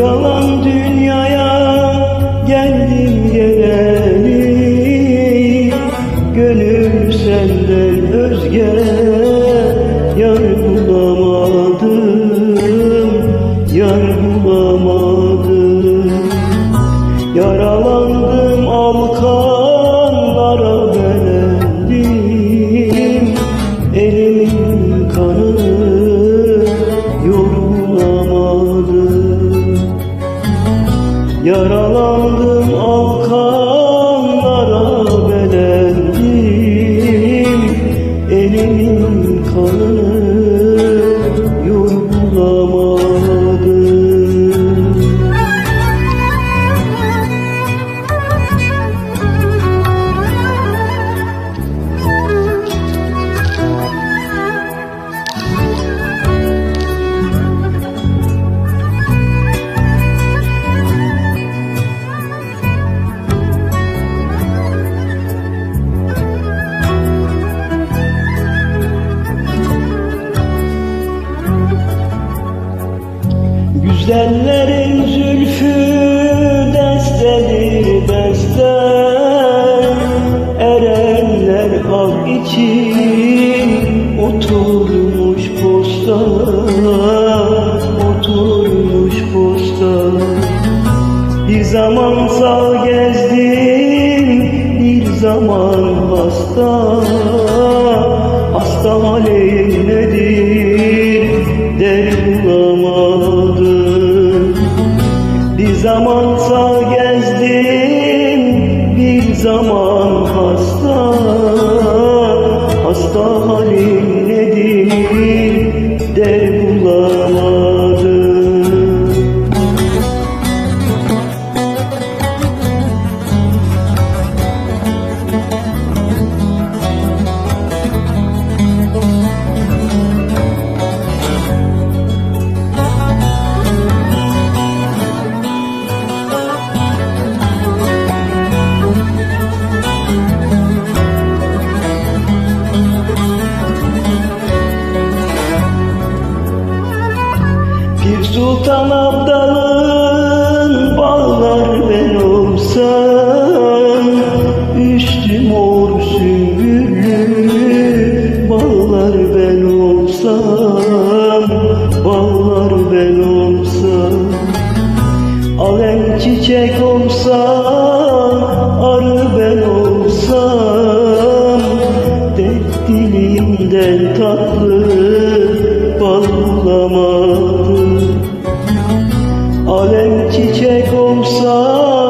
yalan dünyaya geldim geleli Gönül senden özge yar bulamadım Yar bulamadım Yaralandım alkanlara belendim Elimin kanını Güzellerin zülfü destedir desten Erenler ak için oturmuş posta Oturmuş posta Bir zaman sağ gezdim bir zaman Hasta Bir zaman sağ gezdim bir zaman hasta Hasta halim Bağlar ben olsam Bağlar ben olsam. Alem çiçek olsam Arı ben olsam. Dert dilimden tatlı Bağlamadım. Alem çiçek olsam